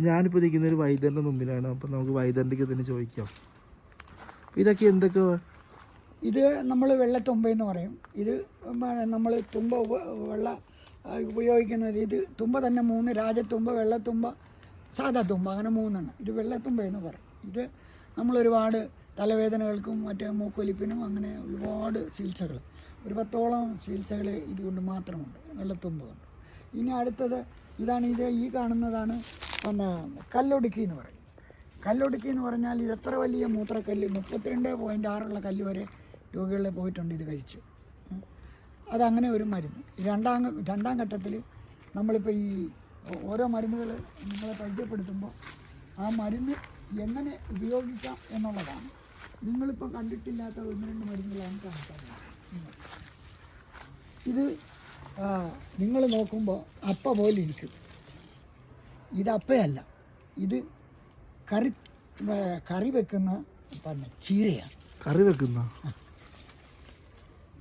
ഞാനിപ്പോൾ നിൽക്കുന്ന ഒരു വൈദ്യന്റെ മുമ്പിലാണ്. അപ്പം നമുക്ക് വൈദ്യന്റെ തന്നെ ചോദിക്കാം. ഇതൊക്കെ എന്തൊക്കെ? ഇത് നമ്മൾ വെള്ളത്തുമ്പ എന്ന് പറയും. ഇത് നമ്മൾ തുമ്പ വെള്ള ഉപയോഗിക്കുന്നത് ഇത് തുമ്പ തന്നെ മൂന്ന് രാജത്തുമ്പ വെള്ളത്തുമ്പ സാധാ തുമ്പ അങ്ങനെ മൂന്നെണ്ണം. ഇത് വെള്ളത്തുമ്പ എന്ന് പറയും. ഇത് നമ്മൾ ഒരുപാട് തലവേദനകൾക്കും മറ്റേ മൂക്കൊലിപ്പിനും അങ്ങനെ ഒരുപാട് ചികിത്സകൾ ഒരു പത്തോളം ചികിത്സകൾ ഇതുകൊണ്ട് മാത്രമുണ്ട്. വെള്ളത്തുമ്പ കൊണ്ട്. ഇനി അടുത്തത് ഇതാണ് ഇത് ഈ കാണുന്നതാണ് പിന്നെ കല്ലൊടുക്കി എന്ന് പറയും. കല്ലൊടുക്കി എന്ന് പറഞ്ഞാൽ ഇത് എത്ര വലിയ മൂത്രക്കല്ല്? മുപ്പത്തിരണ്ട് പോയിന്റ് ആറുള്ള കല്ല് വരെ രോഗികളെ പോയിട്ടുണ്ട് ഇത് കഴിച്ച്. അതങ്ങനെ ഒരു മരുന്ന്. രണ്ടാം രണ്ടാം ഘട്ടത്തിൽ നമ്മളിപ്പോൾ ഈ ഓരോ മരുന്നുകൾ നിങ്ങളെ പരിചയപ്പെടുത്തുമ്പോൾ ആ മരുന്ന് എങ്ങനെ ഉപയോഗിക്കാം എന്നുള്ളതാണ്. നിങ്ങളിപ്പോൾ കണ്ടിട്ടില്ലാത്ത ഒന്ന് രണ്ട് മരുന്നുകളാണ് കാണിക്കാൻ ഇത് നിങ്ങൾ നോക്കുമ്പോൾ അപ്പ പോലെ ഇരിക്കും. ഇത് അപ്പയല്ല. ഇത് കറി കറി വെക്കുന്ന പിന്നെ ചീരയാണ്. കറി വെക്കുന്ന?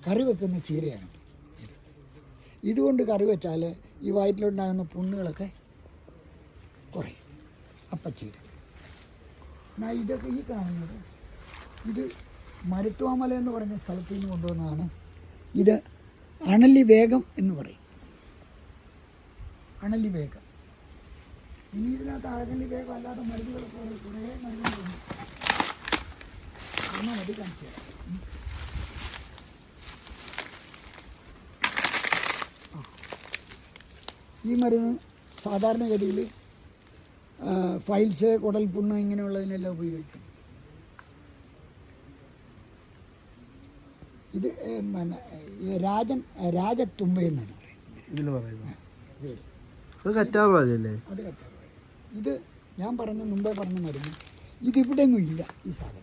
കറി വെക്കുന്ന ചീരയാണ് ഇത്. ഇതുകൊണ്ട് കറി വെച്ചാൽ ഈ വയറ്റിലുണ്ടാകുന്ന പുണ്ണുകളൊക്കെ കുറയും. അപ്പച്ചീര എന്നാ ഇതൊക്കെ ഈ കാണുന്നത് ഇത് മരുത്തുവാമല എന്ന് പറഞ്ഞ സ്ഥലത്ത് നിന്ന് കൊണ്ടുവന്നതാണ്. ഇത് അണലി വേഗം എന്ന് പറയും അണലി വേഗം ഇനി ഇതിനകത്ത് അഴകലി വേഗം അല്ലാതെ മരുന്നുകൾ ഉണ്ട്. കുറേ മരുന്നുകളുണ്ട് ഒന്നും അത് കാണിച്ചു തരാം. ഈ മരുന്ന് സാധാരണഗതിയിൽ ഫൈൽസ് കുടൽപുണ്ണ് ഇങ്ങനെയുള്ളതിനെല്ലാം ഉപയോഗിക്കും ഇത് രാജൻ രാജത്തുമ്പ എന്നാണ് പറയുന്നത് അത് ഇത് ഞാൻ പറഞ്ഞ മുമ്പേ പറഞ്ഞ മരുന്ന്. ഇതിവിടെങ്ങും ഇല്ല ഈ സാധനം.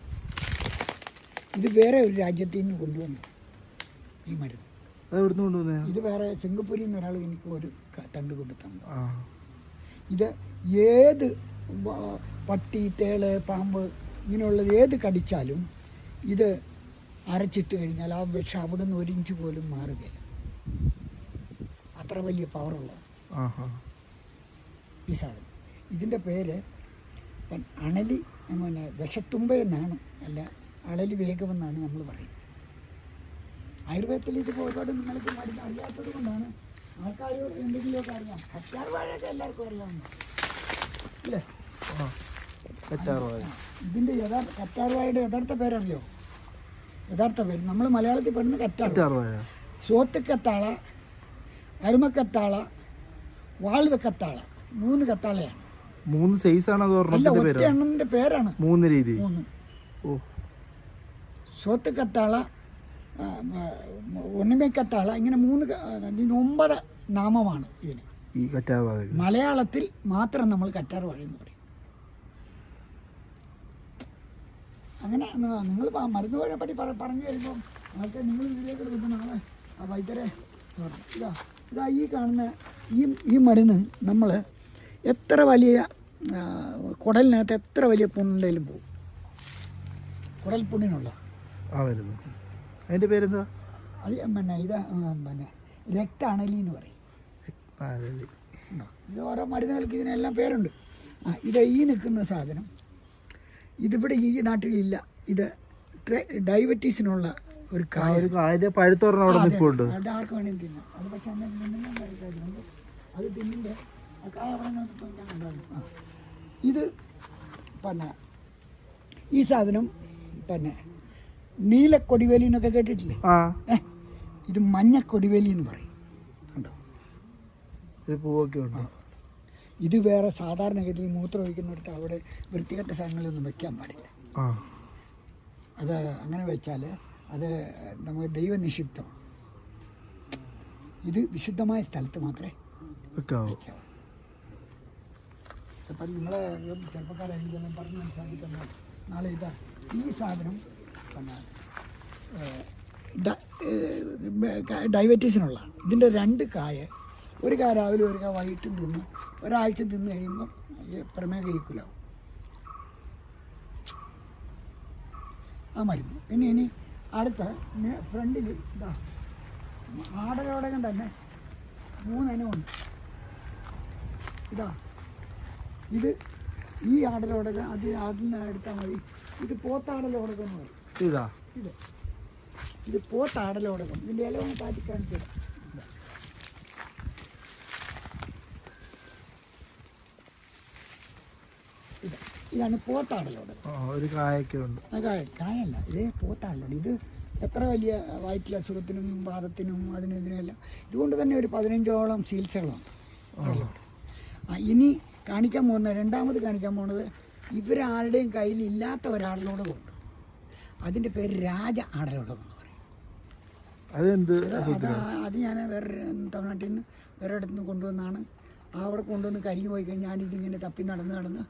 ഇത് വേറെ ഒരു രാജ്യത്തിൽ നിന്ന് കൊണ്ടുവന്നു ഈ മരുന്ന്. അത് എവിടുന്ന് കൊണ്ടുവന്നേ? ഇത് വേറെ സിംഗപ്പൂരിൽ നിന്ന് ഒരാൾ എനിക്ക് ഒരു തണ്ട് കൊണ്ടു തന്നു. ഇത് ഏത് പട്ടി തേൾ പാമ്പ് ഇങ്ങനെയുള്ളത് ഏത് കടിച്ചാലും ഇത് അരച്ചിട്ട് കഴിഞ്ഞാൽ ആ വിഷം അവിടെ നിന്ന് ഒരു ഇഞ്ച് പോലും മാറുകയില്ല. അത്ര വലിയ പവറുള്ളത് ഈ സാധനം. ഇതിന്റെ പേര് അണലി പിന്നെ വിഷത്തുമ്പ എന്നാണ്. അല്ല അണലി വേഗമെന്നാണ് നമ്മൾ പറയുന്നത്. ആയുർവേദത്തിൽ ഇത് ഒരുപാട് നിങ്ങൾക്ക് മരുന്ന് അറിയാത്തത് കൊണ്ടാണ് ആൾക്കാർ എന്തെങ്കിലുമൊക്കെ അറിയാം. കറ്റാർ വാഴയൊക്കെ എല്ലാവർക്കും അറിയാവുന്ന അല്ലേ? ആ കറ്റാർവാഴ ഇതിന്റെ യഥാർത്ഥ കറ്റാർ വാഴയുടെ യഥാർത്ഥ പേരറിയോ? യഥാർത്ഥ പേര് നമ്മൾ മലയാളത്തിൽ പറയുന്നത് കറ്റാർ സോത്ത് കത്താള അരുമക്കത്താള വാൾവക്കത്താള മൂന്ന് കത്താളയാണ്. മൂന്ന് സൈസ് ആണ് എണ്ണത്തിന്റെ പേരാണ്. മൂന്ന് രീതി. മൂന്ന്. ഓ. സോത്ത് കത്താള ഒന്നിമേക്കത്താള ഇങ്ങനെ മൂന്ന് ഇതിന് ഒമ്പത് നാമമാണ് ഇതിന്. ഈ കറ്റാർ മലയാളത്തിൽ മാത്രം നമ്മൾ കറ്റാർ വാഴ എന്ന് പറയും. അങ്ങനെ നിങ്ങൾ മരുന്ന് വഴിയെ പറ്റി പറ- പറഞ്ഞു കഴിയുമ്പോൾ നിങ്ങൾക്ക് നിങ്ങൾ ഇതിലേക്ക് എടുക്കുന്ന നാളെ ആ വൈദ്യരെ. ഇതാ ഇതാ ഈ കാണുന്ന ഈ ഈ മരുന്ന് നമ്മൾ എത്ര വലിയ കുടലിനകത്ത് എത്ര വലിയ പുണ്ണുണ്ടെങ്കിലും പോകും. കുടൽ പുണ്ണിനുള്ള. ആ വരുന്നു. അതിന്റെ പേരെന്താ അത് പിന്നെ ഇത് പിന്നെ രക്താണലി എന്ന് പറയും? ഇത് ഓരോ മരുന്നുകൾക്ക് ഇതിനെല്ലാം പേരുണ്ട്. ആ ഇത് ഈ നിൽക്കുന്ന സാധനം. ഇതിവിടെ ഈ നാട്ടിലില്ല. ഇത് ഡയബറ്റീസിനുള്ള ഒരു കായ. പഴുത്തൊരെണ്ണം അവിടെ അതെ, ആർക്ക് വേണമെങ്കിലും തിന്നാം. അത് പക്ഷെ അത് തിന്നിന്റെ കായ ഇത് പിന്നെ ഈ സാധനം പിന്നെ നീല കൊടിവേലി എന്നൊക്കെ കേട്ടിട്ടില്ലേ? ഇത് മഞ്ഞ കൊടിവേലി എന്ന് പറയും. കണ്ടോ? ഇത് പൂവൊക്കെ ഉണ്ട്. ഇത് വേറെ സാധാരണഗതിയിൽ മൂത്രം ഒഴിക്കുന്നിടത്ത് അവിടെ വൃത്തികെട്ട സാധനങ്ങളൊന്നും വെക്കാൻ പാടില്ല. അത് അങ്ങനെ വെച്ചാൽ അത് നമ്മൾ ദൈവനിഷിപ്തം ഇത് വിശുദ്ധമായ സ്ഥലത്ത് മാത്രമേ വെക്കാവോ. അപ്പം നിങ്ങളെ ചെറുപ്പക്കാരായിരിക്കും പറഞ്ഞ് മനസ്സിലാക്കിത്തന്ന നാളെ ഇതാ ഈ സാധനം പിന്നെ ഡയബറ്റീസിനുള്ള ഇതിന്റെ രണ്ട് കായ ഒരു കാ രാവിലെ ഒരു കാ വൈകിട്ട് തിന്ന് ഒരാഴ്ച തിന്ന് കഴിയുമ്പോൾ പ്രമേഹ ഈക്വലാവും ആ മരുന്ന്. പിന്നെ ഇനി അടുത്ത ഫ്രണ്ടിൽ ഇതാ ആടലോടകം തന്നെ മൂന്നിനമുണ്ട് ഇതാ ഇത് ഈ ആടലോടകം അത് അതിൽ നിന്ന് എടുത്താൽ മതി. ഇത് പോത്താടലോടകം എന്ന് പറയും. ഇതാ. ഇത്. ഇത് പോത്താടലോടകം ഇതിന്റെ ഇല ഒന്ന് കാറ്റി കാണിച്ചു തരാം. ഇതാ. ഇത് ഇതാണ് പോത്താടലോടകം ആ ഒരു കായ കായല്ല ഇതേ പോത്താണല്ലോ ഇത് എത്ര വലിയ വയറ്റിലെ അസുഖത്തിനും വാദത്തിനും അതിനും ഇതിനുമെല്ലാം ഇതുകൊണ്ട് തന്നെ ഒരു പതിനഞ്ചോളം ചികിത്സകളാണ് ആ. ഇനി കാണിക്കാൻ പോകുന്ന രണ്ടാമത് കാണിക്കാൻ പോകുന്നത് ഇവരാരുടെയും കയ്യിൽ ഇല്ലാത്ത ഒരാളിനോടകമുണ്ട് അതിന്റെ പേര് രാജ ആടലോടകം അതെന്ത് അത് അത് ഞാൻ വേറെ തമിഴ്നാട്ടിൽ നിന്ന് വേറെ ഇടത്തു നിന്ന് കൊണ്ടുവന്നാണ് അവിടെ കൊണ്ടുവന്ന് കരിഞ്ഞു പോയി കഴിഞ്ഞാൽ ഞാനിതിങ്ങനെ തപ്പി നടന്ന് നടന്ന്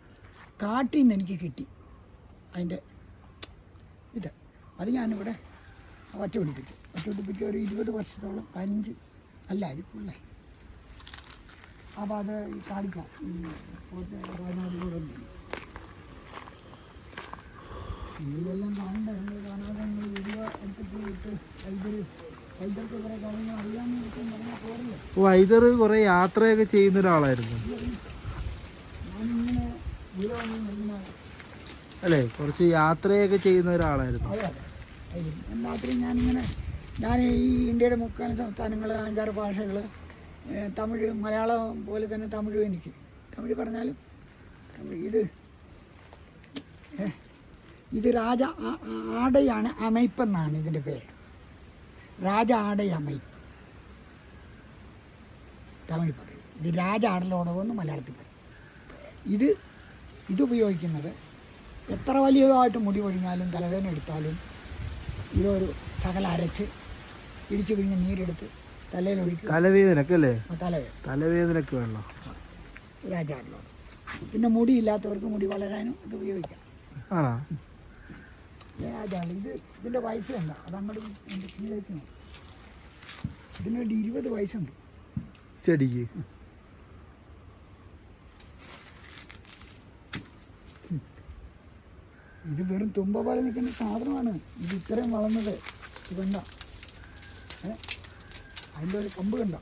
കാട്ടിൽ നിന്ന് എനിക്ക് കിട്ടി. അതിന്റെ ഇത്. അത് ഞാനിവിടെ വറ്റ പിടിപ്പിച്ചു. വറ്റ പിടിപ്പിച്ച് ഒരു ഇരുപത് വർഷത്തോളം അഞ്ച് അല്ല അതിക്കുള്ളേ അപ്പോൾ അത് കാണിക്കാം. ഇതിലെല്ലാം കാണണ്ട. നിങ്ങൾ കാണാതെ നിങ്ങൾ വീഡിയോ എടുത്തിട്ട് ഇട്ട് വൈദ്യർ വൈദ്യർക്ക് കുറേ കാര്യങ്ങൾ അറിയാമെന്ന് വെച്ചാൽ പറഞ്ഞാൽ പോരല്ലോ. വൈദർ കുറേ യാത്രയൊക്കെ ചെയ്യുന്ന ഒരാളായിരുന്നു. ഞാനിങ്ങനെ അല്ലേ? കുറച്ച് യാത്രയൊക്കെ ചെയ്യുന്ന ഒരാളായിരുന്നു. എല്ലാത്തിനും ഞാനിങ്ങനെ ഞാൻ ഈ ഇന്ത്യയുടെ മുക്കാൽ സംസ്ഥാനങ്ങൾ അഞ്ചാറ് ഭാഷകൾ തമിഴ് മലയാളം പോലെ തന്നെ തമിഴും എനിക്ക്. തമിഴ് പറഞ്ഞാലും തമിഴ് ഇത് ഇത് രാജ ആടയാണ് അമൈപ്പെന്നാണ് ഇതിന്റെ പേര്. രാജ ആടയ അമൈ തമിഴ് പറയും. ഇത് രാജ ആടലോടകം എന്ന് മലയാളത്തിൽ പറയും. ഇത് ഇത് ഉപയോഗിക്കുന്നത് എത്ര വലിയതായിട്ട് മുടി പൊഴിഞ്ഞാലും തലവേദന എടുത്താലും ഇതൊരു ശകല അരച്ച് ഇടിച്ച് പിഴിഞ്ഞ് നീരെടുത്ത് തലയിൽ ഒഴിക്കും തലവേദനക്ക് അല്ലേ? തലവേദന തലവേദനക്ക് പിന്നെ മുടിയില്ലാത്തവർക്ക് മുടി വളരാനും ഇത് ഉപയോഗിക്കാം. ആണോ? രാജാട് ഇത് ഇതിന്റെ വയസ്സ് കണ്ട? അത് അങ്ങോട്ട് എന്റെ കീഴേക്ക് നോക്കും. ഇതിനൊരു ഇരുപത് വയസ്സുണ്ട്. ചെടിക്ക്? ഇത് വെറും തുമ്പ പോലെ നിൽക്കുന്ന സാധനമാണ്. ഇത് ഇത്രയും വളർന്നത്. ഇത് കണ്ട? ഏ? അതിന്റെ ഒരു കമ്പ് കണ്ട?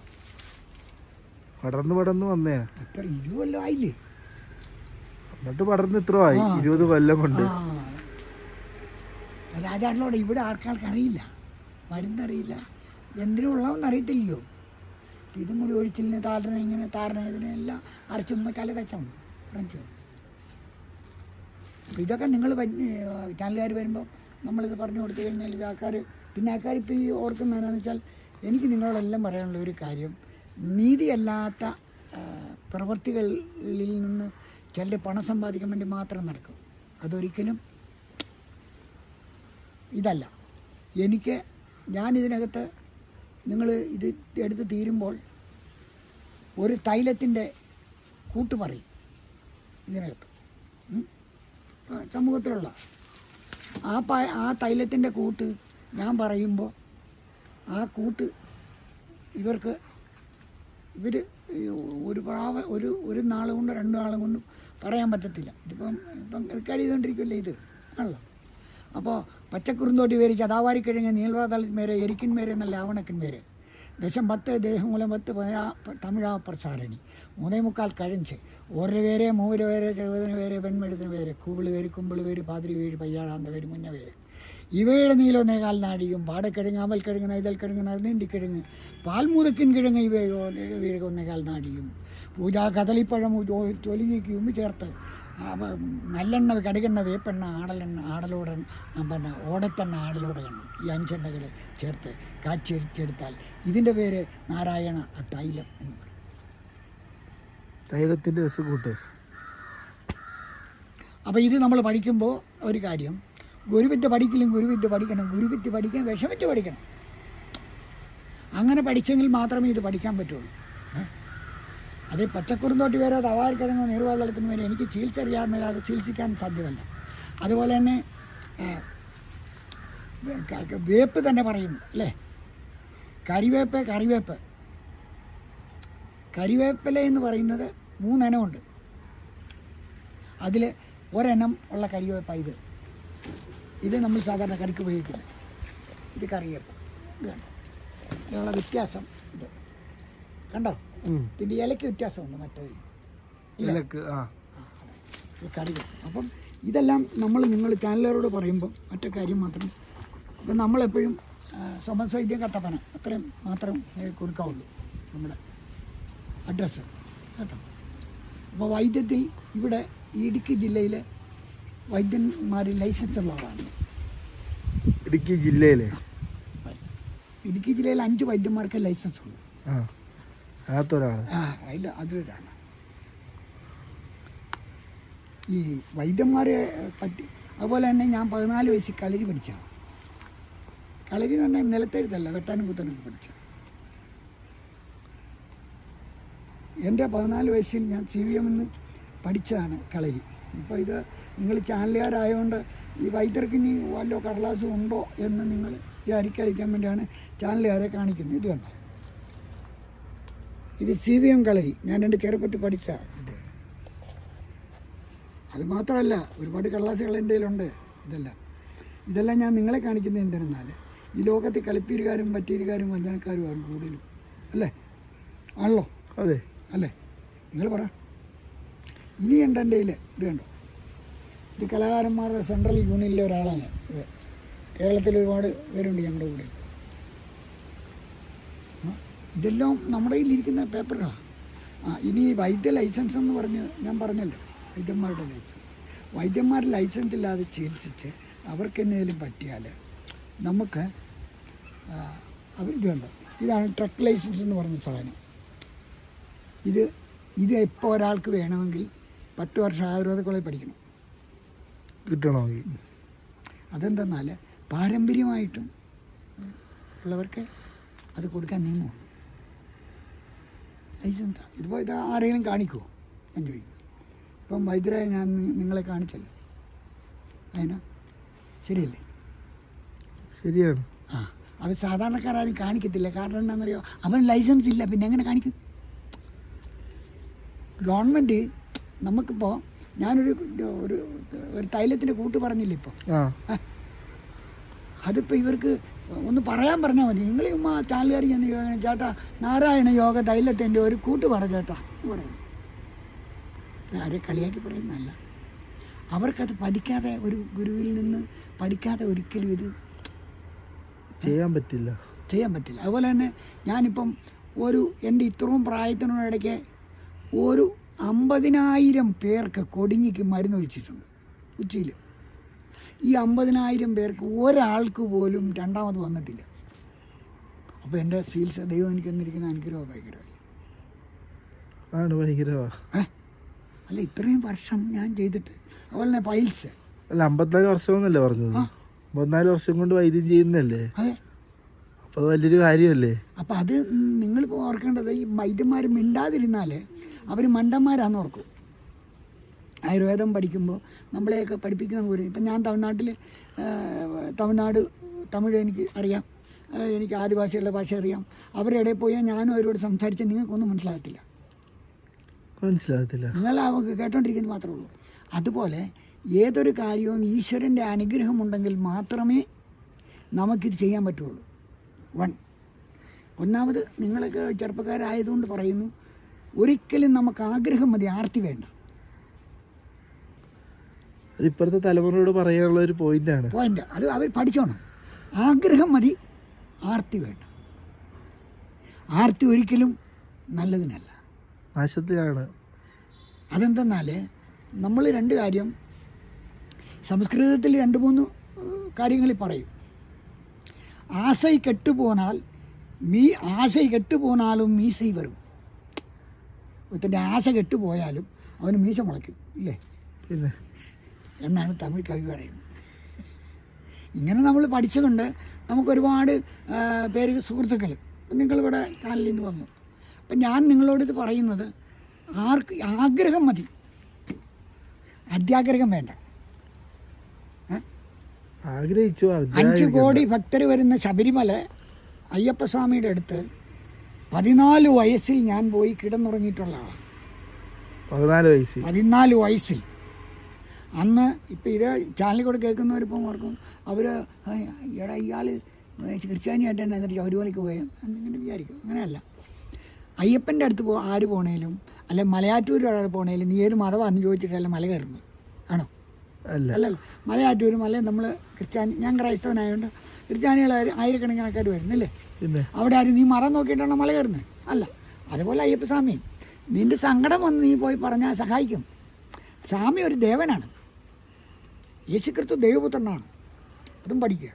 പടർന്ന് പടർന്ന് വന്നേ. ഇത്ര കൊല്ലം ആയില്ലേ? എന്നിട്ട് പടർന്ന് ഇത്ര ആയി. ഇരുപത് കൊല്ലം കൊണ്ട്. രാജാട്ടിലോട് ഇവിടെ ആൾക്കാർക്ക് അറിയില്ല. മരുന്നറിയില്ല. എന്തിനുള്ളതെന്ന് അറിയത്തില്ലല്ലോ. ഇതും കൂടി ഒഴിച്ചിലിന് താരനെ ഇങ്ങനെ താരന ഇതിനെല്ലാം അരച്ചൊന്ന് മതി ഫ്രഞ്ച് അപ്പോൾ ഇതൊക്കെ നിങ്ങൾ ചാനലുകാർ വരുമ്പോൾ നമ്മളിത് പറഞ്ഞു കൊടുത്തു കഴിഞ്ഞാൽ ഇത് ആൾക്കാർ പിന്നെ ആൾക്കാർ ഇപ്പോൾ ഈ ഓർക്കുന്നതെന്നു വെച്ചാൽ എനിക്ക് നിങ്ങളോടെല്ലാം പറയാനുള്ള ഒരു കാര്യം. നീതിയല്ലാത്ത പ്രവൃത്തികളിൽ നിന്ന് ചിലർ പണം സമ്പാദിക്കാൻ വേണ്ടി മാത്രം നടക്കും. അതൊരിക്കലും ഇതല്ല. എനിക്ക് ഞാനിതിനകത്ത് നിങ്ങൾ ഇത് എടുത്ത് തീരുമ്പോൾ ഒരു തൈലത്തിന്റെ കൂട്ട് പറയും ഇതിനകത്ത്. സമൂഹത്തിലുള്ള. ആ പ ആ തൈലത്തിന്റെ കൂട്ട് ഞാൻ പറയുമ്പോൾ ആ കൂട്ട് ഇവർക്ക് ഇവർ ഒരു പ്രാവ ഒരു ഒരു നാൾ കൊണ്ട് രണ്ടു നാൾ കൊണ്ടും പറയാൻ പറ്റത്തില്ല. ഇതിപ്പം ഇപ്പം റെക്കോർഡ് ചെയ്തുകൊണ്ടിരിക്കുമല്ലേ ഇത്? ആണല്ലോ. അപ്പോൾ പച്ചക്കുറുന്തോട്ടി പേര് ചതാവാരിക്കഴിഞ്ഞ നീൽവാതള മേരെ എരിക്കിൻ മേരെ എന്നല്ല ആവണക്കിൻ മേര്. ദശം പത്ത് ദേഹമൂലം പത്ത് പതിനാ തമിഴാ പ്രസാരണി മൂന്നേ മുക്കാൽ കഴിഞ്ച്. ഓരോ പേര് മൂവര് പേര് ചെറുപതിന് പേര് പെൺമെഴുത്തിന് പേര് കൂവിൾ പേര് കുമ്പിൾ പേര് പാതിരി പേര് പയ്യാളാന്ത പേര് മുഞ്ഞ പേര്. ഇവയുടെ നീലൊന്നേകാൽ നാടിയും പാടക്കിഴങ്ങ് അമൽക്കിഴങ്ങ് നൈതൽക്കിഴങ്ങ് നറുനീണ്ടിക്കിഴങ്ങ് പാൽമുതക്കിൻ കിഴങ്ങ് ഇവയോ വീഴുക ഒന്നേകാൽ നാടിയും പൂജാ കദളിപ്പഴം തൊലിക്ക് ചേർത്ത്. ആ, വ- നല്ലെണ്ണ കടുകെണ്ണ വേപ്പെണ്ണ ആടലെണ്ണ ആടലോടെ പിന്നെ ഓടത്തെണ്ണ ആടലോടകണ്ണ. ഈ അഞ്ചെണ്ണകൾ ചേർത്ത് കാച്ചിരിച്ചെടുത്താൽ ഇതിന്റെ പേര് നാരായണ തൈലം എന്ന് പറയും. തൈലത്തിന്റെ രസക്കൂട്ട് അപ്പോൾ ഇത് നമ്മൾ പഠിക്കുമ്പോൾ ഒരു കാര്യം ഗുരുവിദ്യ പഠിക്കലും ഗുരുവിദ്യ പഠിക്കണം ഗുരുവിദ്യ പഠിക്കാൻ വിഷമിച്ച് പഠിക്കണം. അങ്ങനെ പഠിച്ചെങ്കിൽ മാത്രമേ ഇത് പഠിക്കാൻ പറ്റുള്ളൂ? അത് പച്ചക്കുറുന്തോട്ടി വരെ തവാരിക്കിഴങ്ങോ നീർവാതളത്തിന് വരെ എനിക്ക് ചികിത്സ അറിയാമെങ്കിൽ അത് ചികിത്സിക്കാൻ സാധ്യമല്ല. അതുപോലെ തന്നെ വേപ്പ് തന്നെ പറയുന്നു അല്ലേ? കരിവേപ്പ് കറിവേപ്പ്. കരിവേപ്പില എന്ന് പറയുന്നത് മൂന്നെണ്ണമുണ്ട്. അതിൽ ഒരെണ്ണം ഉള്ള കരിവേപ്പ ഇത്. ഇത് നമ്മൾ സാധാരണ കറിക്ക് ഉപയോഗിക്കുന്നത്. ഇത് കറിവേപ്പ്. ഇത് കണ്ടോ? ഇതിനുള്ള വ്യത്യാസം ഇത്. കണ്ടോ? ഉം. ഇലക്ക് ഇലയ്ക്ക് വ്യത്യാസമുണ്ട് മറ്റേ ഇലക്ക് ആ. ഈ കറി അപ്പം ഇതെല്ലാം നമ്മൾ നിങ്ങൾ ചാനലുകാരോട് പറയുമ്പോൾ മറ്റേ കാര്യം മാത്രം ഇപ്പം നമ്മളെപ്പോഴും സമസ് വൈദ്യം കട്ടപ്പന. അത്രയും മാത്രം കൊടുക്കാവുള്ളൂ നമ്മുടെ അഡ്രസ്സ്. കേട്ടോ? അപ്പോൾ വൈദ്യത്തിൽ ഇവിടെ ഇടുക്കി ജില്ലയിലെ വൈദ്യന്മാർ ലൈസൻസ് ഉള്ളവരാണ്. ഇടുക്കി ജില്ലയിലെ? ഇടുക്കി ജില്ലയിൽ അഞ്ച് വൈദ്യന്മാർക്ക് ലൈസൻസ് ഉള്ളൂ. ആ അതിനകത്തൊരാൾ ആ അതിൽ അതിലൊരാണ് ഈ വൈദ്യന്മാരെ പറ്റി അതുപോലെ തന്നെ ഞാൻ പതിനാല് വയസ്സിൽ കളരി പഠിച്ചാണ് കളരി എന്ന് പറഞ്ഞാൽ നിലത്തെഴുത്തല്ല വെട്ടാനും കുത്താനും പഠിച്ച എന്റെ പതിനാല് വയസ്സിൽ ഞാൻ സി വി എമ്മിന്ന് പഠിച്ചതാണ് കളരി. ഇപ്പോൾ ഇത് നിങ്ങൾ ചാനലുകാരായതുകൊണ്ട് ഈ വൈദ്യർക്ക് ഇനി വല്ലോ കടലാസും ഉണ്ടോ എന്ന് നിങ്ങൾ വിചാരിക്കാതിരിക്കാൻ വേണ്ടിയാണ് ചാനലുകാരെ കാണിക്കുന്നത്. ഇത് കണ്ടോ? ഇത് സി വി എം കളരി. ഞാൻ എന്റെ ചെറുപ്പത്തിൽ പഠിച്ച ഇത്. അത് മാത്രമല്ല ഒരുപാട് കള്ളാസുകൾ എന്റെ കയ്യിലുണ്ട്. ഇതെല്ലാം. ഇതെല്ലാം ഞാൻ നിങ്ങളെ കാണിക്കുന്നത് എന്തിരുന്നാൽ ഈ ലോകത്ത് കളിപ്പീരുകാരും പറ്റീരുകാരും വഞ്ചനക്കാരുമാണ് കൂടുതലും. അല്ലേ? ആണല്ലോ? അതെ. അല്ലേ? നിങ്ങൾ പറ. ഇനി ഉണ്ട് എന്റെ കയ്യിൽ ഇത് കണ്ടോ? ഇത് കലാകാരന്മാരുടെ സെൻട്രൽ യൂണിയനിലെ ഒരാളാണ്. ഇത് കേരളത്തിൽ ഒരുപാട് പേരുണ്ട് ഞങ്ങളുടെ കൂടെ. ഇതെല്ലാം നമ്മുടെ കയ്യിലിരിക്കുന്ന പേപ്പറുകളാണ് ആ ഇനി വൈദ്യ ലൈസൻസ് എന്ന് പറഞ്ഞ് ഞാൻ പറഞ്ഞല്ലോ വൈദ്യന്മാരുടെ ലൈസൻസ്. വൈദ്യന്മാർ ലൈസൻസ് ഇല്ലാതെ ചികിത്സിച്ച് അവർക്ക് എന്തെങ്കിലും പറ്റിയാൽ നമുക്ക് അവർ ഇത് കണ്ടോ? ഇതാണ് ട്രക്ക് ലൈസൻസ് എന്ന് പറഞ്ഞ സാധനം. ഇത് ഇത് ഇപ്പോൾ ഒരാൾക്ക് വേണമെങ്കിൽ പത്ത് വർഷം ആയുർവേദ കോളേജ് പഠിക്കണം. കിട്ടണമെങ്കിൽ. അതെന്തെന്നാൽ പാരമ്പര്യമായിട്ടും ഉള്ളവർക്ക് അത് കൊടുക്കാൻ നിയമമുണ്ട്. ലൈസൻസ് ഇതിപ്പോൾ ഇത് ആരെങ്കിലും കാണിക്കുമോ ഞാൻ ചോദിക്കും. ഇപ്പം വൈദ്യരായ ഞാൻ നിങ്ങളെ കാണിച്ചല്ലോ. അതിനാ ശരിയല്ലേ? ശരിയാണ്. ആ അത് സാധാരണക്കാരും കാണിക്കത്തില്ല. കാരണം എന്താണെന്നറിയോ? അവൻ ലൈസൻസ് ഇല്ല. പിന്നെ എങ്ങനെ കാണിക്കും? ഗവൺമെന്റ് നമുക്കിപ്പോൾ ഞാനൊരു ഒരു ഒരു തൈലത്തിന്റെ കൂട്ട് പറഞ്ഞില്ല ഇപ്പോൾ അതിപ്പോൾ ഇവർക്ക് ഒന്ന് പറയാൻ പറഞ്ഞാൽ മതി. നിങ്ങൾ ഉമ്മ ചാലുകാരി ചെന്ന് യോഗ ചേട്ടാ നാരായണ യോഗ തൈലത്തിന്റെ ഒരു കൂട്ട്. പറ ചേട്ടാ എന്ന് പറയുന്നു ആരെ കളിയാക്കി പറയുന്നതല്ല. അവർക്കത് പഠിക്കാതെ ഒരു ഗുരുവിൽ നിന്ന് പഠിക്കാതെ ഒരിക്കലും ഇത് ചെയ്യാൻ പറ്റില്ല. ചെയ്യാൻ പറ്റില്ല. അതുപോലെ തന്നെ ഞാനിപ്പം ഒരു എന്റെ ഇത്രയും പ്രായത്തിനോടിടയ്ക്ക് ഒരു അമ്പതിനായിരം പേർക്ക് കൊടിഞ്ഞിക്ക് മരുന്നൊഴിച്ചിട്ടുണ്ട്. ഉച്ചയിൽ ഈ അമ്പതിനായിരം പേർക്ക് ഒരാൾക്ക് പോലും രണ്ടാമത് വന്നിട്ടില്ല. അപ്പോൾ എന്റെ ചികിത്സ ദൈവം എനിക്ക് എന്നിരിക്കുന്ന അനുഗ്രഹം ഭയങ്കരമല്ല ആണ് ഭയങ്കരമാ. അല്ല ഇത്രയും വർഷം ഞാൻ ചെയ്തിട്ട് അതുപോലെ തന്നെ പൈൽസ്. അല്ല അമ്പത്തിനാല് വർഷമെന്നല്ലേ പറഞ്ഞത്? അമ്പത്തിനാല് വർഷം കൊണ്ട് വൈദ്യം ചെയ്യുന്നല്ലേ അപ്പോൾ വലിയൊരു കാര്യമല്ലേ? അപ്പം അത് നിങ്ങളിപ്പോൾ ഓർക്കേണ്ടത് ഈ വൈദ്യന്മാർ മിണ്ടാതിരുന്നാൽ അവർ മണ്ടന്മാരാന്ന് ഓർക്കും. ആയുർവേദം പഠിക്കുമ്പോൾ നമ്മളെയൊക്കെ പഠിപ്പിക്കുന്ന ഗുരു ഇപ്പം ഞാൻ തമിഴ്നാട്ടിൽ തമിഴ്നാട് തമിഴ് എനിക്ക് അറിയാം. എനിക്ക് ആദിവാസികളുടെ ഭാഷ അറിയാം. അവരുടെ ഇടയിൽ പോയാൽ ഞാനും അവരോട് സംസാരിച്ചാൽ നിങ്ങൾക്കൊന്നും മനസ്സിലാകത്തില്ല. മനസ്സിലാകത്തില്ല. നിങ്ങൾ അവർക്ക് കേട്ടോണ്ടിരിക്കുന്നത് മാത്രമേ ഉള്ളൂ. അതുപോലെ ഏതൊരു കാര്യവും ഈശ്വരന്റെ അനുഗ്രഹമുണ്ടെങ്കിൽ മാത്രമേ നമുക്കിത് ചെയ്യാൻ പറ്റുള്ളൂ. വൺ. ഒന്നാമത് നിങ്ങളൊക്കെ ചെറുപ്പക്കാരായതുകൊണ്ട് പറയുന്നു ഒരിക്കലും നമുക്ക് ആഗ്രഹം മതി ആർത്തി വേണ്ട. അത് ഇപ്പോഴത്തെ തലമുറയോട് പറയാനുള്ള ഒരു പോയിന്റാണ് പോയിന്റ് അത് അവർ പഠിച്ചോണം. ആഗ്രഹം മതി. ആർത്തി വേണ്ട. ആർത്തി ഒരിക്കലും നല്ലതിനല്ല. നാശത്തിലാണ് അതെന്തെന്നാൽ നമ്മൾ രണ്ട് കാര്യം സംസ്കൃതത്തിൽ രണ്ട് മൂന്ന് കാര്യങ്ങളിൽ പറയും. ആശൈ കെട്ടുപോനാൽ മീ ആശൈ കെട്ടുപോനാലും മീസൈ വരും. ഒരുത്തന്റെ ആശ കെട്ടുപോയാലും അവന് മീശ മുളയ്ക്കും ഇല്ലേ? പിന്നെ? എന്നാണ് തമിഴ് കവി പറയുന്നത്. ഇങ്ങനെ നമ്മൾ പഠിച്ചുകൊണ്ട് നമുക്കൊരുപാട് പേര് സുഹൃത്തുക്കൾ നിങ്ങളിവിടെ ചാനലിൽ നിന്ന് വന്നു. അപ്പം ഞാൻ നിങ്ങളോട് ഇത് പറയുന്നത് ആർക്ക് ആഗ്രഹം മതി. അത്യാഗ്രഹം വേണ്ട? ആഗ്രഹിച്ചു അഞ്ച് കോടി ഭക്തർ വരുന്ന ശബരിമല അയ്യപ്പസ്വാമിയുടെ അടുത്ത് പതിനാല് വയസ്സിൽ ഞാൻ പോയി കിടന്നുറങ്ങിയിട്ടുള്ള ആളാണ് പതിനാല് വയസ്സിൽ. പതിനാല് വയസ്സിൽ. അന്ന് ഇപ്പം ഇത് ചാനലിൽ കൂടെ കേൾക്കുന്നവരിപ്പം ഓർക്കും അവർ എടാ ഇയാൾ ക്രിസ്ത്യാനിയായിട്ടാണ് എന്നിട്ട് ശബരിമലയ്ക്ക് പോയത് എന്നിങ്ങനെ വിചാരിക്കും. അങ്ങനെയല്ല. അയ്യപ്പന്റെ അടുത്ത് പോ ആര് പോണേലും അല്ലെ മലയാറ്റൂർ ഒരാൾ പോണേലും നീ ഏത് മതമാണെന്ന് ചോദിച്ചിട്ടല്ല മല കയറുന്നത്. ആണോ? അല്ല. അല്ലല്ല. മലയാറ്റൂർ മല നമ്മൾ ക്രിസ്ത്യാനി ഞാൻ ക്രൈസ്തവനായതുകൊണ്ട് ക്രിസ്ത്യാനികൾ ആയിരക്കണക്കിന് ആൾക്കാർ വരുന്നില്ലേ? അവിടെ ആരും നീ മറം നോക്കിയിട്ടാണോ മല കയറുന്നത്? അല്ല. അതുപോലെ അയ്യപ്പസ്വാമി നിന്റെ സങ്കടം വന്ന് നീ പോയി പറഞ്ഞാൽ സഹായിക്കും. സ്വാമി ഒരു ദേവനാണ്. യേശുക്രിസ്തു ദൈവപുത്രനാണ്. അതും പഠിക്കുക.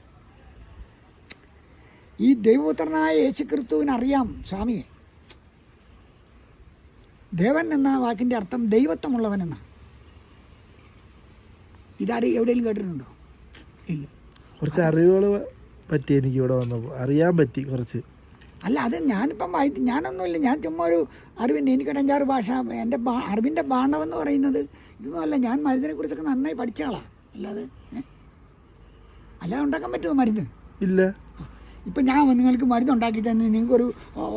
ഈ ദൈവപുത്രനായ യേശുക്രിസ്തുവിനറിയാം സ്വാമിയെ ദേവൻ എന്ന വാക്കിന്റെ അർത്ഥം ദൈവത്വമുള്ളവൻ എന്നാണ് ഇതാരും എവിടെയെങ്കിലും കേട്ടിട്ടുണ്ടോ? ഇല്ല. കുറച്ച് അറിവുകൾ പറ്റി എനിക്ക് ഇവിടെ വന്നപ്പോൾ അറിയാൻ പറ്റി കുറച്ച്. അല്ല അത് ഞാനിപ്പം വായി ഞാനൊന്നുമില്ല. ഞാൻ ചുമ്മാ ഒരു അറിവിന്റെ എനിക്കൊരു അഞ്ചാറ് ഭാഷ എന്റെ അറിവിന്റെ ബാണവെന്ന് പറയുന്നത്. ഇതൊന്നും അല്ല ഞാൻ മരുന്നിനെ കുറിച്ചൊക്കെ നന്നായി പഠിച്ച ആളാണ് അല്ലാതെ? അല്ലാതെ ഉണ്ടാക്കാൻ പറ്റുമോ മരുന്ന്? ഇല്ല. ഇപ്പം ഞാൻ നിങ്ങൾക്ക് മരുന്ന് ഉണ്ടാക്കി തന്നെ നിങ്ങൾക്കൊരു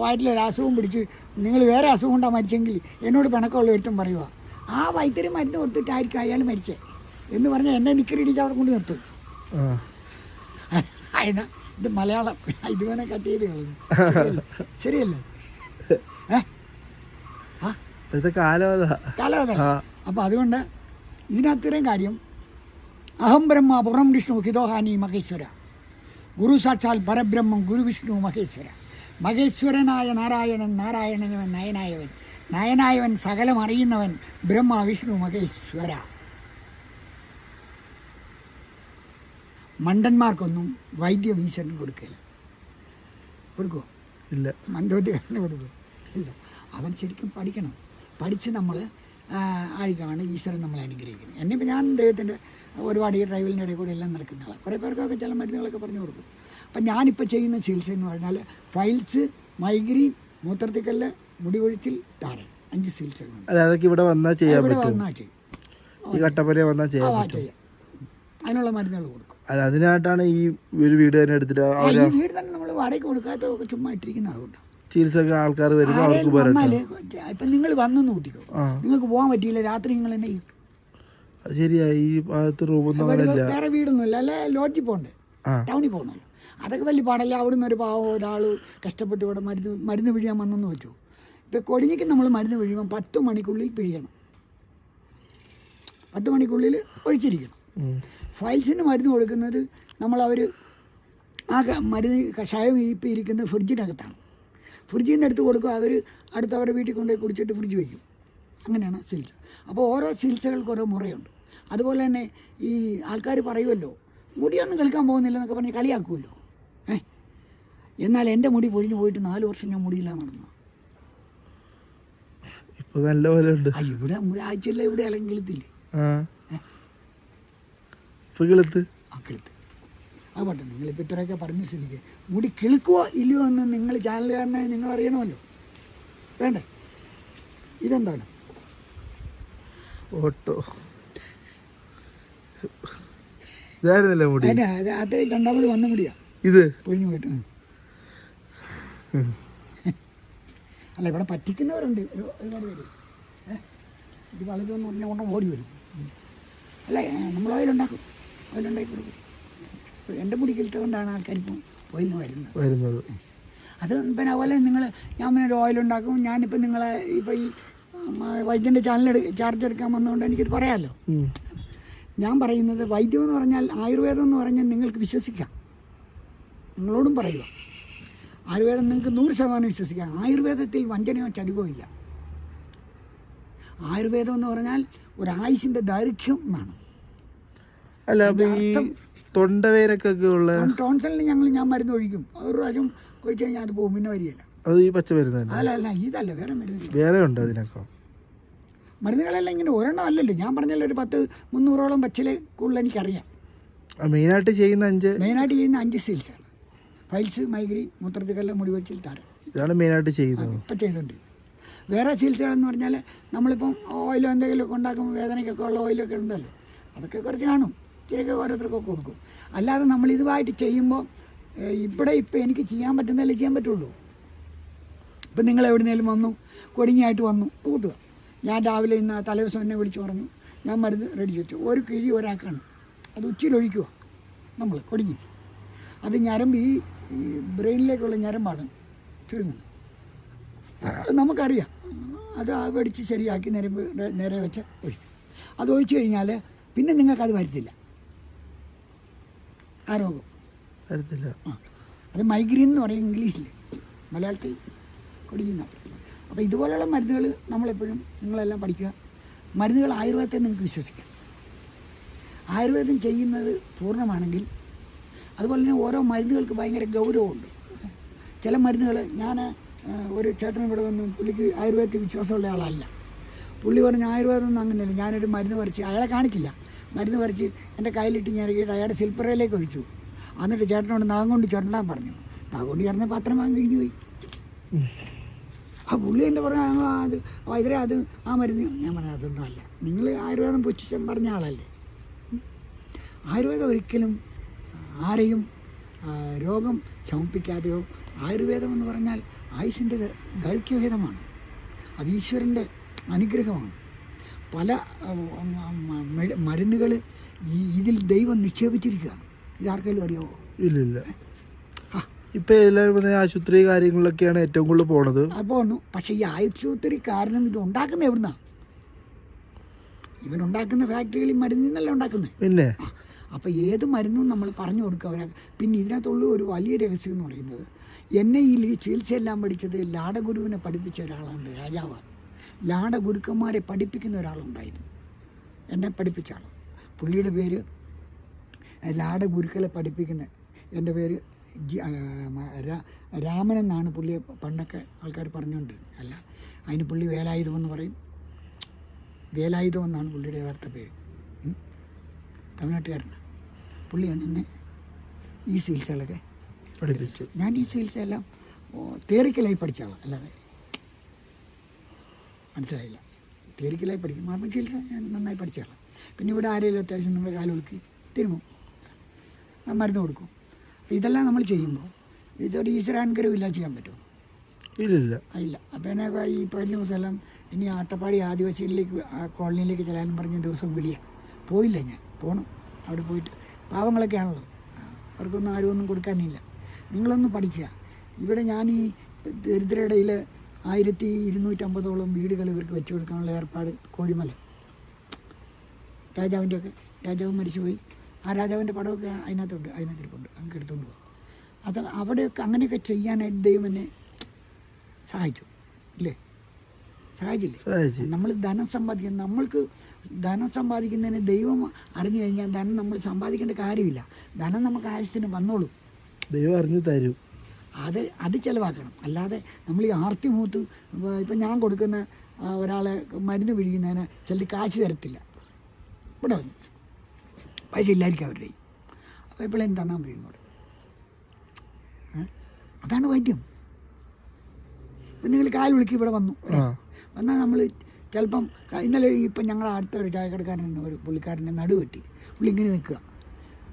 വയറ്റിലൊരു അസുഖം പിടിച്ച് നിങ്ങൾ വേറെ അസുഖം കൊണ്ടാണ് മരിച്ചെങ്കിൽ എന്നോട് പിണക്കമുള്ള ഒരുത്തം പറയുക ആ വൈദ്യര് മരുന്ന് കൊടുത്തിട്ടായിരിക്കും അയാൾ മരിച്ചേ എന്ന് പറഞ്ഞാൽ എന്നെ നിക്കറിടിച്ച് അവിടെ കൊണ്ട് നിർത്തും. അതിനാ ഇത് മലയാളം. ഇത് വേണേ കട്ട് ചെയ്ത് കളഞ്ഞു. ശരിയല്ലേ? ഏ? കാലം അതാ അപ്പോൾ അതുകൊണ്ട് ഇതിനകത്ത് ഇത്രയും കാര്യം അഹം ബ്രഹ്മ പുറം വിഷ്ണു ഹിതോഹാനി മഹേശ്വര ഗുരു സാക്ഷാൽ പരബ്രഹ്മം ഗുരു വിഷ്ണു മഹേശ്വര മഹേശ്വരനായ നാരായണൻ നാരായണനവൻ നയനായവൻ നയനായവൻ സകലം അറിയുന്നവൻ ബ്രഹ്മ വിഷ്ണു മഹേശ്വര. മണ്ടന്മാർക്കൊന്നും വൈദ്യ ഈശ്വരൻ കൊടുക്കില്ല കൊടുക്കുമോ ഇല്ല. മണ്ടോദ്യകാരന് കൊടുക്കുമോ ഇല്ല. അവൻ ശരിക്കും പഠിക്കണം. പഠിച്ച് നമ്മൾ ആയിരിക്കാണ് ഈശ്വരൻ നമ്മളെ അനുഗ്രഹിക്കുന്നത്. എന്നെ ഇപ്പം ഞാൻ ദൈവത്തിന്റെ ഒരുപാട് ഈ ഡ്രൈവിലിന്റെ ഇടയിൽ കൂടെ എല്ലാം നടക്കുന്ന ആളാണ് കുറേ പേർക്കൊക്കെ ചില മരുന്നുകളൊക്കെ പറഞ്ഞു കൊടുക്കും. അപ്പം ഞാനിപ്പോൾ ചെയ്യുന്ന ചികിത്സ എന്ന് പറഞ്ഞാൽ ഫൈൽസ് മൈഗ്രീൻ മൂത്രത്തിക്കല്ല് മുടി ഒഴിച്ചിൽ താരൻ. അഞ്ച് ചികിത്സകളുണ്ട്. അതൊക്കെ ഇവിടെ വന്നാൽ ചെയ്യാൻ ഇവിടെ വന്നാൽ ചെയ്യും. കട്ടപ്പന വന്നാൽ ചെയ്യാൻ പറ്റും ചെയ്യാം. അതിനുള്ള മരുന്നുകൾ കൊടുക്കും. അല്ല അതിനായിട്ടാണ് ഈ ഒരു വീട് തന്നെ എടുത്തിട്ട് വീട് തന്നെ നമ്മൾ വാടകയ്ക്ക് കൊടുക്കാത്തതൊക്കെ ചുമ്മാ ഇട്ടിരിക്കുന്നത് അതുകൊണ്ടാണ്. ചികിത്സക്ക് ആൾക്കാർ വരുമ്പോൾ അവർക്ക് പോരട്ടെ നിങ്ങൾ വന്നെന്ന് കൂട്ടിക്കോ. നിങ്ങൾക്ക് പോകാൻ പറ്റിയില്ല രാത്രി നിങ്ങൾ എന്നെ ശരിയായി ഈ ഭാഗത്ത് റൂമൊന്നും വേറെ വീടൊന്നുമില്ല അല്ലെ? ലോഡ്ജിൽ പോകണ്ടേ? ടൗണിൽ പോകണോ അതൊക്കെ വലിയ പാടല്ല? അവിടുന്ന് ഒരു പാവം ഒരാൾ കഷ്ടപ്പെട്ട് ഇവിടെ മരുന്ന് മരുന്ന് പിഴിയാൻ വന്നെന്ന് വെച്ചു. ഇപ്പം കൊടിഞ്ഞിക്ക് നമ്മൾ മരുന്ന് പിഴിയുമ്പോൾ പത്ത് മണിക്കുള്ളിൽ പിഴിയണം. പത്ത് മണിക്കുള്ളിൽ ഒഴിച്ചിരിക്കണം. ഫൈൽസിന് ഫയൽസിന് മരുന്ന് കൊടുക്കുന്നത് നമ്മൾ അവർ ആ മരുന്ന് കഷായം ഈപ്പിരിക്കുന്നത് ഫ്രിഡ്ജിനകത്താണ്. ഫ്രിഡ്ജിൽ നിന്ന് എടുത്ത് കൊടുക്കും. അവർ അടുത്ത് അവരുടെ വീട്ടിൽ കൊണ്ടുപോയി കുടിച്ചിട്ട് ഫ്രിഡ്ജ് വയ്ക്കും അങ്ങനെയാണ് ചികിത്സ അപ്പോൾ ഓരോ ചികിത്സകൾക്ക് ഓരോ മുറയുണ്ട്. അതുപോലെ തന്നെ ഈ ആൾക്കാർ പറയുമല്ലോ മുടിയൊന്നും കളിക്കാൻ പോകുന്നില്ല എന്നൊക്കെ പറഞ്ഞ് കളിയാക്കുമല്ലോ ഏ? എന്നാൽ എന്റെ മുടി പൊഴിഞ്ഞു പോയിട്ട് നാല് വർഷം ഞാൻ മുടിയില്ല നടന്നു ഇപ്പോൾ നല്ല പോലെ ഉണ്ട്. ഇവിടെ മുടി ആഴ്ചയില്ല ഇവിടെ അല്ലെങ്കിൽ കിളുത്ത്? ആ കിളുത്ത്. ആ കിളുത്ത് നിങ്ങളിപ്പോൾ ഇത്രയൊക്കെ പറഞ്ഞ് സ്ഥിതിക്ക് മുടി കിളുക്കുവോ ഇല്ലയോ എന്ന് നിങ്ങൾ ചാനലുകാരനെ നിങ്ങൾ അറിയണമല്ലോ. വേണ്ടേ? ഇതെന്താണ്? ഓട്ടോ. ഇതായിരുന്നല്ലേ മുടി? അതിന്റെ അത് അത് രണ്ടാമത് വന്ന മുടിയാ. ഇത്? പൊഴിഞ്ഞു പോയിട്ട്. അല്ല ഇവിടെ പറ്റിക്കുന്നവരുണ്ട്. ഒരു ഒരുപാട് പേര്? ഇത് വളരുമെന്ന് പറഞ്ഞാൽ ഓടി വരും. അല്ലേ നമ്മൾ ഓയിലുണ്ടാക്കും. ഓയിലുണ്ടാക്കി കൊടുക്കും. എന്റെ മുടിക്കിട്ട് കൊണ്ടാണ് ആൾക്കാരിപ്പം ഓയിലിന് വരുന്നത്. വരുന്നത്. അത് പിന്നെ അതുപോലെ നിങ്ങൾ ഞാൻ പിന്നെ ഒരു ഓയിൽ ഉണ്ടാക്കും ഞാനിപ്പോൾ നിങ്ങളെ ഇപ്പോൾ ഈ വൈദ്യന്റെ ചാനൽ ചാർജ് എടുക്കാൻ വന്നതുകൊണ്ട് എനിക്കിത് പറയാമല്ലോ. ഞാൻ പറയുന്നത് വൈദ്യം എന്ന് പറഞ്ഞാൽ ആയുർവേദം എന്ന് പറഞ്ഞാൽ നിങ്ങൾക്ക് വിശ്വസിക്കാം. നിങ്ങളോടും പറയുക. ആയുർവേദം നിങ്ങൾക്ക് നൂറ് ശതമാനം വിശ്വസിക്കാം. ആയുർവേദത്തിൽ വഞ്ചനയോ ചതിവോ ഇല്ല. ആയുർവേദം എന്ന് പറഞ്ഞാൽ ഒരു ആയുസിന്റെ ദൈർഘ്യം എന്നാണ്. അല്ല അപ്പൊ ഈ തൊണ്ടവേരക്കൊക്കെ ഉള്ള ടോൺസലിന് ഞങ്ങൾ ഞാൻ മരുന്ന് ഒഴിക്കും. ഒരു പ്രാവശ്യം ഒഴിച്ചു കഴിഞ്ഞാൽ അത് പോകും. പിന്നെ വരികയില്ല. അത് ഈ പച്ച മരുന്ന് അല്ല അല്ല ഇതല്ല വേറെ മരുന്ന് വേറെ ഉണ്ട് അതിനൊക്കെ. മരുന്നുകളെല്ലാം ഇങ്ങനെ ഒരെണ്ണം അല്ലല്ലോ. ഞാൻ പറഞ്ഞല്ലോ ഒരു പത്ത് മുന്നൂറോളം പച്ചിലെ കൂടുതൽ എനിക്കറിയാം. മെയിനായിട്ട് ചെയ്യുന്ന അഞ്ച്? മെയിനായിട്ട് ചെയ്യുന്ന അഞ്ച് ചികിത്സയാണ് ഫൈൽസ് മൈഗ്രീൻ മൂത്രത്തിക്കല്ല മുടിവെച്ചിൽ താരം ഇതാണ് മെയിനായിട്ട് ചെയ്യുന്നത്. ഇപ്പം ചെയ്തുകൊണ്ട് വേറെ ചികിത്സകളെന്ന് പറഞ്ഞാൽ നമ്മളിപ്പം ഓയിലോ എന്തെങ്കിലുമൊക്കെ ഉണ്ടാക്കുമ്പോൾ വേദനയ്ക്കൊക്കെ ഉള്ള ഓയിലൊക്കെ ഉണ്ടല്ലോ. അതൊക്കെ കുറച്ച് കാണും. ഇച്ചിരിയൊക്കെ ഓരോരുത്തർക്കൊക്കെ കൊടുക്കും. അല്ലാതെ നമ്മൾ ഇതുമായിട്ട് ചെയ്യുമ്പോൾ ഇവിടെ ഇപ്പം എനിക്ക് ചെയ്യാൻ പറ്റുന്നതല്ലേ ചെയ്യാൻ പറ്റുള്ളൂ. ഇപ്പം നിങ്ങൾ എവിടുന്നേലും വന്നു കൊടിങ്ങിയായിട്ട് വന്നു കൂട്ടുക. ഞാൻ രാവിലെ ഇന്ന് തലേദിവസം എന്നെ വിളിച്ചു പറഞ്ഞു ഞാൻ മരുന്ന് റെഡി വെച്ചു ഒരു കിഴി ഒരാൾക്കാണ്. അത് ഉച്ചയിലൊഴിക്കുക നമ്മൾ കൊടിഞ്ഞി അത് ഞരമ്പ് ഈ ബ്രെയിനിലേക്കുള്ള ഞരമ്പാണ് ചുരുങ്ങുന്നത്. അത് നമുക്കറിയാം. അത് വെടിച്ച് ശരിയാക്കി നിരമ്പ് നേരെ വെച്ച് ഒഴിക്കും. അത് ഒഴിച്ചു കഴിഞ്ഞാൽ പിന്നെ നിങ്ങൾക്കത് വരുത്തില്ല. ആ രോഗം. വരത്തില്ല. ആ. അത് മൈഗ്രെയിൻ എന്ന് പറയും ഇംഗ്ലീഷിൽ മലയാളത്തിൽ കുടിക്കുന്ന അപ്പോൾ ഇതുപോലെയുള്ള മരുന്നുകൾ നമ്മളെപ്പോഴും നിങ്ങളെല്ലാം പഠിക്കുക. മരുന്നുകൾ ആയുർവേദത്തെ നിങ്ങൾക്ക് വിശ്വസിക്കാം. ആയുർവേദം ചെയ്യുന്നത് പൂർണമാണെങ്കിൽ അതുപോലെ തന്നെ ഓരോ മരുന്നുകൾക്ക് ഭയങ്കര ഗൗരവമുണ്ട്. ചില മരുന്നുകൾ ഞാൻ ഒരു ചേട്ടൻ ഇവിടെ വന്നു പുള്ളിക്ക് ആയുർവേദത്തിൽ വിശ്വാസമുള്ള ആളല്ല. പുള്ളി പറഞ്ഞു ആയുർവേദം ഒന്നും അങ്ങനെയല്ല. ഞാനൊരു മരുന്ന് വരച്ച് അയാളെ കാണിച്ചില്ല മരുന്ന് മറിച്ച് എന്റെ കയ്യിലിട്ട് ഞാൻ അയാളുടെ സിൽപ്പറയിലേക്ക് ഒഴിച്ചു. എന്നിട്ട് ചേട്ടനോട് നാം കൊണ്ട് ചുരണ്ടാൻ പറഞ്ഞു. നാം കൊണ്ട് ചേർന്ന പാത്രം വാങ്ങി കഴിഞ്ഞു പോയി. ആ പുള്ളി എന്റെ പറഞ്ഞു അത് വൈദ്യരെ അത് ആ മരുന്ന്. ഞാൻ പറഞ്ഞു അതൊന്നും അല്ല. നിങ്ങൾ ആയുർവേദം പുച്ഛം പറഞ്ഞ ആളല്ലേ. ആയുർവേദം ഒരിക്കലും ആരെയും രോഗം ശമിപ്പിക്കാതെയോ ആയുർവേദം എന്ന് പറഞ്ഞാൽ ആയുഷിന്റെ ദൈർഘ്യഭേദമാണ്. അത് ഈശ്വരന്റെ അനുഗ്രഹമാണ്. പല മരുന്നുകൾ ഈ ഇതിൽ ദൈവം നിക്ഷേപിച്ചിരിക്കുകയാണ്. ഇതാർക്കെങ്കിലും അറിയാമോ ഇല്ല ഇല്ല ആ. ഇപ്പൊ എല്ലാവരും ആശുപത്രി കാര്യങ്ങളിലൊക്കെയാണ് ഏറ്റവും കൂടുതൽ പോണത്. അപ്പോൾ പക്ഷേ ഈ ആശുപത്രി കാരണം ഇത് ഉണ്ടാക്കുന്ന എവിടുന്നാ? ഇവനുണ്ടാക്കുന്ന ഫാക്ടറികളിൽ മരുന്നിൽ നിന്നല്ല ഉണ്ടാക്കുന്നത് പിന്നെ? അപ്പോൾ ഏത് മരുന്നും നമ്മൾ പറഞ്ഞു കൊടുക്കുക അവരാ. പിന്നെ ഇതിനകത്തുള്ള ഒരു വലിയ രഹസ്യം എന്ന് പറയുന്നത് എന്നെ ഈ ചികിത്സയെല്ലാം പഠിച്ചത് ലാടഗുരുവിനെ പഠിപ്പിച്ച ഒരാളാണ് രാജാവാണ്. ലാടഗുരുക്കന്മാരെ പഠിപ്പിക്കുന്ന ഒരാളുണ്ടായിരുന്നു. എന്നെ പഠിപ്പിച്ച ആൾ പുള്ളിയുടെ പേര് ലാടഗുരുക്കളെ പഠിപ്പിക്കുന്ന എന്റെ പേര് രാമൻ എന്നാണ് പുള്ളിയെ പണ്ടൊക്കെ ആൾക്കാർ പറഞ്ഞുകൊണ്ടിരുന്നത്. അല്ല അതിന് പുള്ളി വേലായുധം എന്ന് പറയും. വേലായുധം എന്നാണ് പുള്ളിയുടെ യഥാർത്ഥ പേര്. തമിഴ്നാട്ടുകാരനാണ് പുള്ളിയാണ് എന്നെ ഈ ചികിത്സകളൊക്കെ പഠിപ്പിച്ചു. ഞാൻ ഈ ചികിത്സയെല്ലാം തേറിക്കലായി പഠിച്ച ആളാണ് അല്ലാതെ മനസ്സിലായില്ല. തിയറിക്കലായി പഠിക്കും. മർമ്മ ചികിത്സ ഞാൻ നന്നായി പഠിച്ചോളാം പിന്നെ ഇവിടെ ആരെങ്കിലും അത്യാവശ്യം നമ്മുടെ കാലുകൾക്ക് തിരുമും. മരുന്ന് കൊടുക്കും. ഇതെല്ലാം നമ്മൾ ചെയ്യുമ്പോൾ ഇതൊരു ഈശ്വരാനുഗ്രഹം ഇല്ല ചെയ്യാൻ പറ്റുമോ? ഇല്ല ഇല്ല. അപ്പോൾ എന്നെ ഈ കഴിഞ്ഞ ദിവസമെല്ലാം ഇനി ആട്ടപ്പാടി ആദിവാസികളിലേക്ക് ആ കോളനിയിലേക്ക് ചെല്ലാനും പറഞ്ഞ ദിവസം വിളിയ. പോയില്ല ഞാൻ. പോകണം അവിടെ പോയിട്ട് പാവങ്ങളൊക്കെ ആണല്ലോ. ആ, അവർക്കൊന്നും ആരും ഒന്നും കൊടുക്കാനില്ല. നിങ്ങളൊന്ന് പഠിക്കുക. ഇവിടെ ഞാൻ ഈ ദരിദ്രയിടയിൽ ആയിരത്തി ഇരുന്നൂറ്റമ്പതോളം വീടുകൾ ഇവർക്ക് വെച്ചു കൊടുക്കാനുള്ള ഏർപ്പാട് കോഴിമല. രാജാവിന്റെ ഒക്കെ രാജാവ് മരിച്ചുപോയി. ആ രാജാവിന്റെ പടമൊക്കെ അതിനകത്തുണ്ട് അതിനകത്തിരിപ്പുണ്ട് അങ്ങ് എടുത്തുകൊണ്ട് പോകും. അത് അവിടെയൊക്കെ അങ്ങനെയൊക്കെ ചെയ്യാനായിട്ട് ദൈവം എന്നെ സഹായിച്ചു ഇല്ലേ? സഹായിച്ചില്ലേ? സഹായിച്ചു. നമ്മൾ ധനം സമ്പാദിക്കുന്ന നമ്മൾക്ക് ധനം സമ്പാദിക്കുന്നതിന് ദൈവം അറിഞ്ഞു കഴിഞ്ഞാൽ ധനം നമ്മൾ സമ്പാദിക്കേണ്ട കാര്യമില്ല. ധനം നമുക്ക് ആവശ്യത്തിന് വന്നോളൂ. ദൈവം അറിഞ്ഞു തരും. അത് അത് ചിലവാക്കണം. അല്ലാതെ നമ്മൾ ഈ ആർത്തി മൂത്ത് ഇപ്പം ഞാൻ കൊടുക്കുന്ന ഒരാളെ മരുന്ന് പിഴിയുന്നതിന് ചിലർ കാശ് തരത്തില്ല. ഇവിടെ വന്നു. പൈസ ഇല്ലായിരിക്കും അവരുടെ. അപ്പോൾ ഇപ്പോഴും തന്നാൽ മതി എന്നോട്. അതാണ് വൈദ്യം. ഇപ്പം നിങ്ങൾ കാൽ വിളിക്ക് ഇവിടെ വന്നു. വന്നാൽ നമ്മൾ ചിലപ്പം ഇന്നലെ ഇപ്പം ഞങ്ങളുടെ അടുത്ത ഒരു ചായക്കടക്കാരൻ ഒരു പുള്ളിക്കാരന്റെ നടു വെട്ടി പുള്ളി ഇങ്ങനെ നിൽക്കുക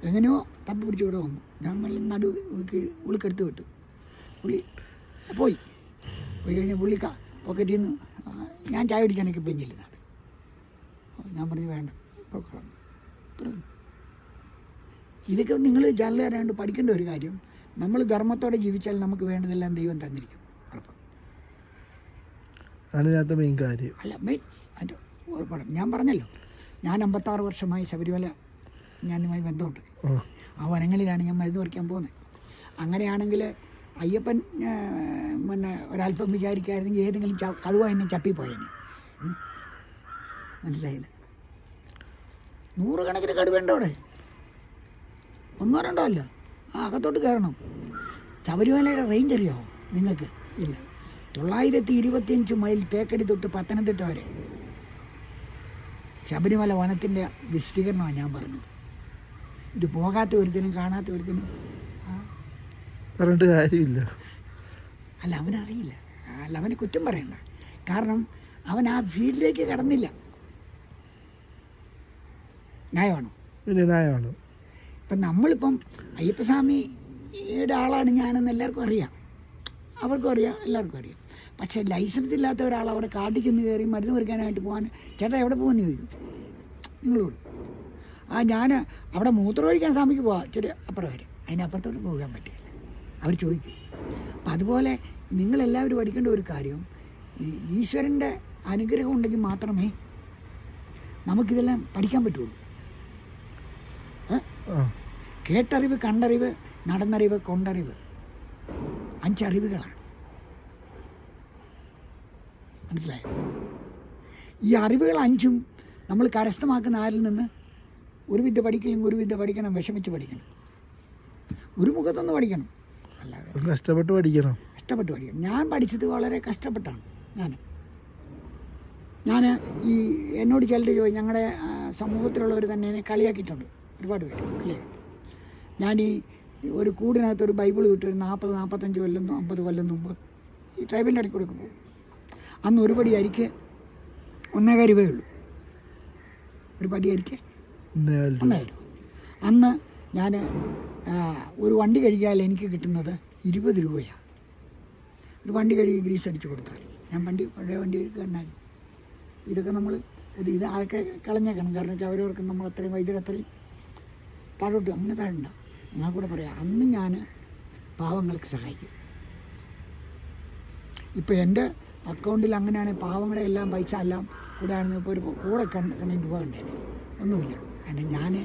എങ്ങനെയോ തപ്പി പിടിച്ച് ഇവിടെ വന്നു. ഞാൻ നടു ഉളുക്ക് ഉളുക്കെടുത്ത് വിട്ടു. പുള്ളി പോയി. പോയി കഴിഞ്ഞാൽ പുള്ളിക്ക പോക്കറ്റിൽ നിന്ന് ഞാൻ ചായ കുടിക്കാനൊക്കെ ഇപ്പം ചെല്ലുന്നതാണ് ഞാൻ പറഞ്ഞു വേണ്ട പോക്കോളാം ഇത്രയേ ഇതൊക്കെ നിങ്ങൾ ജനലുകാരാണ്ട് പഠിക്കേണ്ട ഒരു കാര്യം നമ്മൾ ധർമ്മത്തോടെ ജീവിച്ചാൽ നമുക്ക് വേണ്ടതെല്ലാം ദൈവം തന്നിരിക്കും. അതാണ് മെയിൻ കാര്യം. അല്ല മെയിൻ അതിന്റെ ഉറപ്പാണ്. ഞാൻ പറഞ്ഞല്ലോ ഞാൻ അമ്പത്താറ് വർഷമായി ശബരിമല ഞാനുമായി ബന്ധമുണ്ട്. ആ വനങ്ങളിലാണ് ഞാൻ മരുന്ന് പറിക്കാൻ പോകുന്നത്. അങ്ങനെയാണെങ്കിൽ അയ്യപ്പൻ പിന്നെ ഒരല്പം വിചാരിക്കായിരുന്നെങ്കിൽ ഏതെങ്കിലും കടുവ എന്നെ ചപ്പിപ്പോയേനെ. മനസ്സിലായില്ല? നൂറുകണക്കിന് കടുവേണ്ട അവിടെ. ഒന്നോ രണ്ടോ അല്ല. ആ അകത്തോട്ട് കയറണം. ശബരിമലയുടെ റേഞ്ച് അറിയോ നിങ്ങൾക്ക്? ഇല്ല. തൊള്ളായിരത്തി ഇരുപത്തിയഞ്ച് മൈൽ തേക്കടി തൊട്ട് പത്തനംതിട്ട വരെ. ശബരിമല വനത്തിന്റെ വിസ്തീർണമാണ് ഞാൻ പറഞ്ഞത്. ഇത് പോകാത്ത ഒരുത്തിനും കാണാത്ത ഒരുത്തിനും പറഞ്ഞിട്ട് കാര്യമില്ല. അല്ല അവനറിയില്ല. അല്ല അവന് കുറ്റം പറയണ്ട. കാരണം അവൻ ആ വീട്ടിലേക്ക് കടന്നില്ല. ന്യായമാണോ? പിന്നെ ന്യായമാണ്. ഇപ്പം നമ്മളിപ്പം അയ്യപ്പസ്വാമിയുടെ ആളാണ് ഞാനെന്ന് എല്ലാവർക്കും അറിയാം. അവർക്കും അറിയാം എല്ലാവർക്കും അറിയാം. പക്ഷേ ലൈസൻസ് ഇല്ലാത്ത ഒരാൾ അവിടെ കാട്ടിക്കുന്ന് കയറി മരുന്ന് പറിക്കാനായിട്ട് പോകാൻ ചേട്ടാ എവിടെ പോകുമെന്ന് ചോദിക്കും. നിങ്ങളോട്. ആ ഞാൻ അവിടെ മൂത്രമൊഴിക്കാൻ സ്വാമിക്ക് പോവാം ചെറിയ അപ്പുറം വരെ. അതിനപ്പുറത്തോട്ട് പോകാൻ പറ്റില്ല. അവർ ചോദിക്കും. അപ്പം അതുപോലെ നിങ്ങളെല്ലാവരും പഠിക്കേണ്ട ഒരു കാര്യം ഈശ്വരന്റെ അനുഗ്രഹം ഉണ്ടെങ്കിൽ മാത്രമേ നമുക്കിതെല്ലാം പഠിക്കാൻ പറ്റുള്ളൂ. കേട്ടറിവ് കണ്ടറിവ് നടന്നറിവ് കൊണ്ടറിവ് അഞ്ചറിവുകളാണ്. മനസ്സിലായോ? ഈ അറിവുകൾ അഞ്ചും നമ്മൾ കരസ്ഥമാക്കുന്ന ആരിൽ നിന്ന് ഒരു വിദ്യ പഠിക്കില്ലെങ്കിൽ ഒരു വിദ്യ പഠിക്കണം വിഷമിച്ച് പഠിക്കണം. ഒരു മുഖത്തൊന്ന് പഠിക്കണം. കഷ്ടപ്പെട്ട് പഠിക്കണം. കഷ്ടപ്പെട്ട് പഠിക്കണം. ഞാൻ പഠിച്ചത് വളരെ കഷ്ടപ്പെട്ടാണ്. ഞാൻ. ഞാൻ ഈ എന്നോട് ചിലർ ചോദിച്ചു ഞങ്ങളുടെ സമൂഹത്തിലുള്ളവർ തന്നെ എന്നെ കളിയാക്കിയിട്ടുണ്ട്. ഒരുപാട് പേര്. കളിയാക്കി ഞാൻ ഈ ഒരു കൂടിനകത്ത് ഒരു ബൈബിൾ കിട്ടി ഒരു നാൽപ്പത് നാൽപ്പത്തഞ്ച് കൊല്ലം അമ്പത് കൊല്ലം മുമ്പ് ഈ ട്രൈബലിന്റെ ഇടയ്ക്ക് കൊടുക്കും. അന്ന് ഒരു പടി അരിക്ക് ഒന്നേകാൽ രൂപയേ ഉള്ളൂ. ഒരു പടി അരിക്ക് ഒന്നായിരം അന്ന് ഞാൻ ഒരു വണ്ടി കഴിക്കാൽ എനിക്ക് കിട്ടുന്നത് ഇരുപത് രൂപയാണ്. ഒരു വണ്ടി കഴുകി ഗ്രീസ് അടിച്ച് കൊടുത്താൽ ഞാൻ വണ്ടി പഴയ വണ്ടി എടുക്കാനായി ഇതൊക്കെ നമ്മൾ ഇത് ഇത് അതൊക്കെ കളഞ്ഞേക്കണം? കാരണം വെച്ചാൽ അവരവർക്ക് നമ്മൾ അത്രയും വൈദ്യുതി അത്രയും താഴോട്ട് അങ്ങനെ താഴുണ്ട ഞാൻ കൂടെ പറയാം അന്ന് ഞാൻ പാവങ്ങൾക്ക് സഹായിക്കും. ഇപ്പം എന്റെ അക്കൗണ്ടിൽ അങ്ങനെയാണ് പാവങ്ങളെ എല്ലാം പൈസ എല്ലാം കൂടെ ആണെന്ന് ഇപ്പോൾ ഒരു കൂടെ കണ്ണ കണ്ണിന് രൂപ കണ്ടേനെ. ഒന്നുമില്ല. അതിന്റെ ഞാൻ